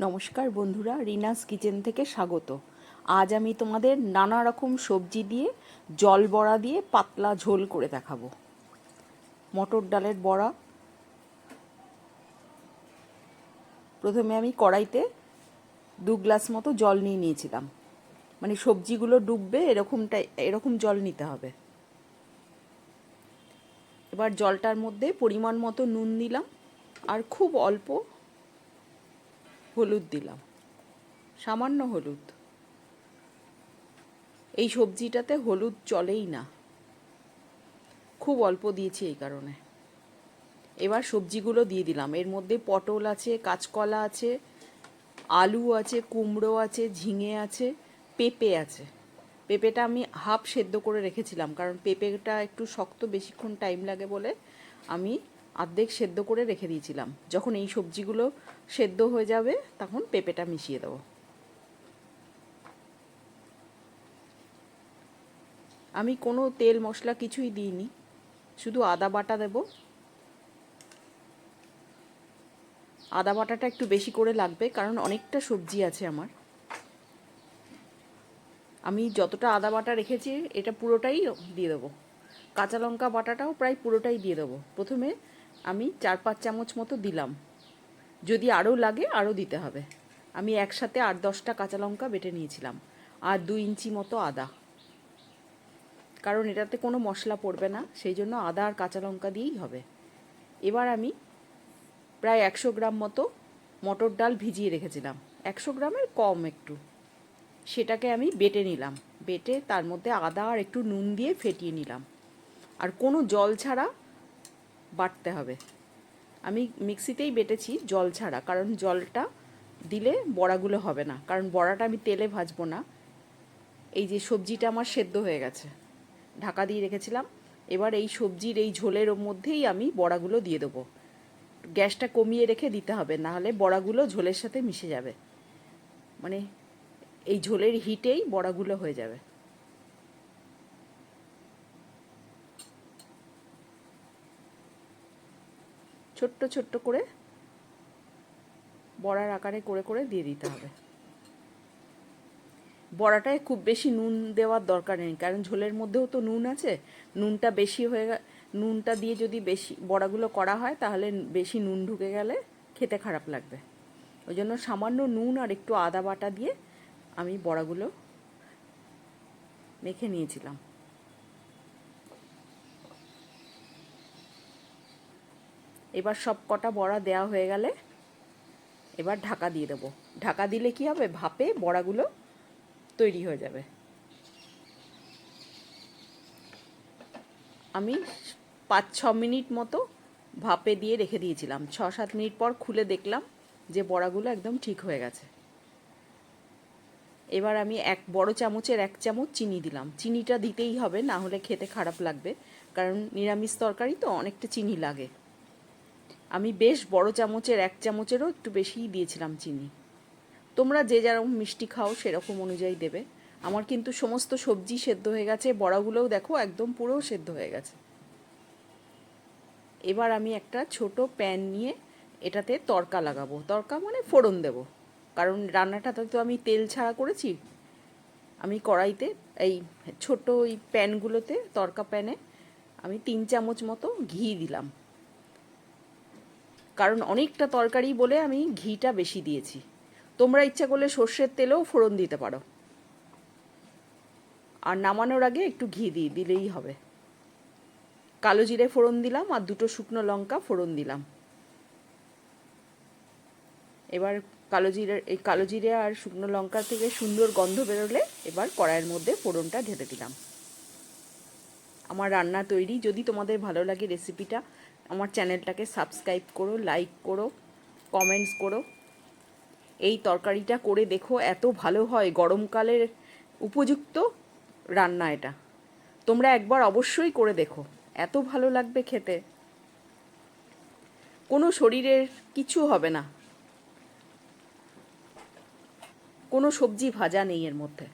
নমস্কার বন্ধুরা, রিনাস কিচেন থেকে স্বাগত। আজ আমি তোমাদের নানা রকম সবজি দিয়ে, জল বড়া দিয়ে পাতলা ঝোল করে দেখাবো। মটর ডালের বড়া। প্রথমে আমি কড়াইতে দু গ্লাস মতো জল নিয়ে নিয়েছিলাম। মানে সবজিগুলো ডুববে, এরকমটাই, এরকম জল নিতে হবে। এবার জলটার মধ্যে পরিমাণ মতো নুন দিলাম, আর খুব অল্প হলুদ দিলাম। সামান্য হলুদ। এই সবজিটাতে হলুদ চলেই না। খুব অল্প দিয়েছি এই কারণে। এবার সবজিগুলো দিয়ে দিলাম। এর মধ্যে পটল আছে, কাঁচকলা আছে, আলু আছে, কুমড়ো আছে, ঝিঙে আছে, পেঁপে আছে। পেঁপেটা আমি হাফ সেদ্ধ করে রেখেছিলাম, কারণ পেঁপেটা একটু শক্ত বেশিক্ষণ টাইম লাগে বলে আমি অর্ধেক সেদ্ধ করে রেখে দিয়েছিলাম। যখন এই সবজিগুলো সেদ্ধ হয়ে যাবে, তখন পেঁপেটা মিশিয়ে দেবো। আমি কোনো তেল মশলা কিছুই দিইনি, শুধু আদা বাটা দেব। আদা বাটাটা একটু বেশি করে লাগবে, কারণ অনেকটা সবজি আছে আমার। আমি যতটা আদা বাটা রেখেছি, এটা পুরোটাই দিয়ে দেবো। কাঁচা লঙ্কা বাটাটাও প্রায় পুরোটাই দিয়ে দেবো। প্রথমে আমি চার পাঁচ চামচ মতো দিলাম। যদি আরও লাগে, আরও দিতে হবে। আমি একসাথে আট দশটা কাঁচা লঙ্কা বেটে নিয়েছিলাম আর দু ইঞ্চি মতো আদা। কারণ এটাতে কোনো মশলা পড়বে না, সেই জন্য আদা আর কাঁচা লঙ্কা দিয়েই হবে। এবার আমি প্রায় একশো গ্রাম মতো মটর ডাল ভিজিয়ে রেখেছিলাম। একশো গ্রামের কম একটু। সেটাকে আমি বেটে নিলাম। বেটে তার মধ্যে আদা আর একটু নুন দিয়ে ফেটিয়ে নিলাম। আর কোনো জল ছাড়া বাটতে হবে। আমি মিক্সিতেই বেটেছি জল ছাড়া, কারণ জলটা দিলে বড়াগুলো হবে না। কারণ বড়াটা আমি তেলে ভাজবো না। এই যে সবজিটা আমার সেদ্ধ হয়ে গেছে, ঢাকা দিয়ে রেখেছিলাম। এবার এই সবজির এই ঝোলের মধ্যেই আমি বড়াগুলো দিয়ে দেবো। গ্যাসটা কমিয়ে রেখে দিতে হবে নাহলে বড়াগুলো ঝোলের সাথে মিশে যাবে। মানে এই ঝোলের হিটেই বড়াগুলো হয়ে যাবে। ছোট্ট ছোট্ট করে বড়ার আকারে করে করে দিয়ে দিতে হবে। বড়াটায় খুব বেশি নুন দেওয়ার দরকার নেই, কারণ ঝোলের মধ্যেও তো নুন আছে। নুনটা বেশি হয়ে নুনটা দিয়ে যদি বেশি বড়াগুলো করা হয়, তাহলে বেশি নুন ঢুকে গেলে খেতে খারাপ লাগবে। ওই জন্য সামান্য নুন আর একটু আদা বাটা দিয়ে আমি বড়াগুলো মেখে নিয়েছিলাম। এবার সব কটা বড়া দেওয়া হয়ে গেলে এবার ঢাকা দিয়ে দেবো। ঢাকা দিলে কি হবে? ভাপে বড়াগুলো তৈরি হয়ে যাবে। আমি পাঁচ, ছ মিনিট মতো ভাপে দিয়ে রেখে দিয়েছিলাম। ছ, সাত মিনিট পর খুলে দেখলাম যে বড়াগুলো একদম ঠিক হয়ে গেছে। এবার আমি এক বড় চামচের এক চামচ চিনি দিলাম। চিনিটা দিতেই হবে, না হলে খেতে খারাপ লাগবে। কারণ নিরামিষ তরকারি তো অনেকটা চিনি লাগে। আমি বেশ বড় চামচের এক চামচেরও একটু বেশিই দিয়েছিলাম চিনি। তোমরা যে যেরকম মিষ্টি খাও সেরকম অনুযায়ী দেবে। আমার কিন্তু সমস্ত সবজি সেদ্ধ হয়ে গেছে, বড়াগুলোও দেখো একদম পুরো সেদ্ধ হয়ে গেছে। এবার আমি একটা ছোট প্যান নিয়ে এটাতে তরকা লাগাবো। তরকা মানে ফোড়ন দেব। কারণ রান্নাটাতে তো আমি তেল ছাড়া করেছি। আমি কড়াইতে এই ছোট ওই প্যানগুলোতে, তরকা প্যানে আমি তিন চামচ মতো ঘি দিলাম। কারণ অনেকটা তরকারি বলে আমি ঘিটা বেশি দিয়েছি। তোমরা ইচ্ছা করলে সর্ষের তেলেও ফোড়ন দিতে পারো। আর নামানোর আগে একটু ঘি দিয়ে দিলেই হবে। কালো জিরে ফোড়ন দিলাম আর দুটো শুকনো লঙ্কা ফোড়ন দিলাম। এবার কালো জিরে, এই কালো জিরে আর শুকনো লঙ্কা থেকে সুন্দর গন্ধ বেরোলে এবার কড়াইয়ের মধ্যে ফোড়নটা ঢেলে দিলাম। আমার রান্না তৈরি। যদি তোমাদের ভালো লাগে রেসিপিটা আমার চ্যানেলটাকে সাবস্ক্রাইব করো লাইক করো কমেন্টস করো। এই তরকারিটা করে দেখো এত ভালো হয়, গরমকালের উপযুক্ত রান্না এটা। তোমরা একবার অবশ্যই করে দেখো, এত ভালো লাগবে খেতে। কোনো শরীরের কিছু হবে না। কোনো সবজি ভাজা নেই এর মধ্যে।